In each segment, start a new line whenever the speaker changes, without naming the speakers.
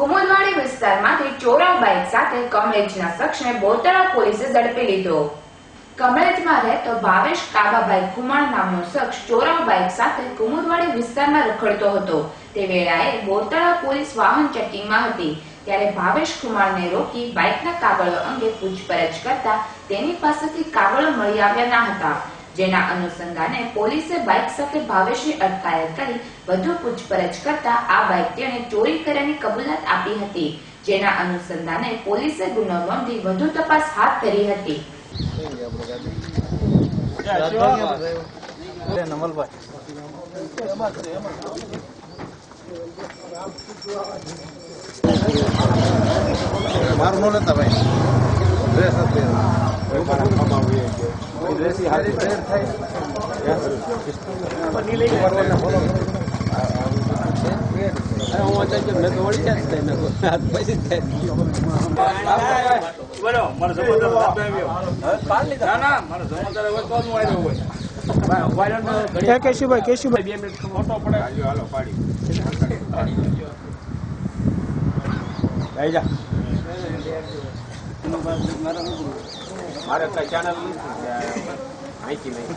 કુમુદવાડી વિસ્તારમાંથી ચોરા બાઇક સાથે કમલેજના શખ્સને બોતળા પોલીસે ઝડપી લીધો. કમલેજમાં રહેતો ભાવેશ કાબાભાઈ કુમાર નામનો શખ્સ ચોરા બાઇક સાથે કુમુદવાડી વિસ્તારમાં રખડતો હતો. તે વેળાએ બોતળા પોલીસ વાહન ચેકિંગમાં હતી. ત્યારે ભાવેશ કુમારને રોકી બાઇકના કાગળો અંગે પૂછપરછ કરતા તેની પાસેથી કાગળો મળી આવ્યા ન હતા. જેના અનુસંધાને પોલીસે બાઇક સાથે ભાવેશની અટકાયત કરી વધુ પૂછપરછ કરતા આ બાઇક તેણે ચોરી કર્યાની કબૂલાત આપી હતી. જેના અનુસંધાને પોલીસે ગુનો નોંધી વધુ તપાસ હાથ ધરી હતી.
મારું ન લેતા ભાઈ. ડ્રેસ નથી ડ્રેસ હારી ડ્રેસ થાય.
બોલો મારો સમાચાર આપે આવ્યો ના ના મારો સમાચાર હવે તો હું આવ્યો હોય.
એ કેશુભાઈ કેશુભાઈ.
બે મિનિટ ફોટો પડે. હાલો હાલો પાડી. જા. મારે કઈ ચેનલ માહિતી નહીં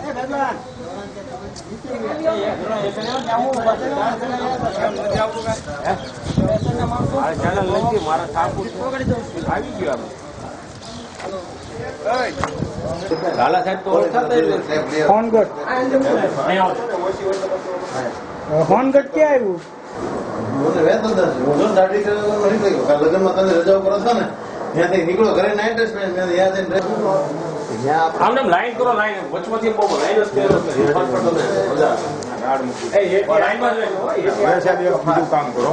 મારે ચેનલ નથી મારા ઠાકુર આવી ગયો લાલા સાહેબ તો.
હોનગઢ. હોનગઢ ક્યાં આવ્યું?
લગ્નમાં તમે રજાઓ કરો છો ને? ત્યાંથી નીકળો ઘરે નાઇટ ડ્રેસ યાદ આવીને ડ્રેસ આમ
આમને લાઈન કરો લાઈન વચમાંથી બહુ લાઈન જ. મજા આવે. લાઈનમાં
બીજું કામ કરો.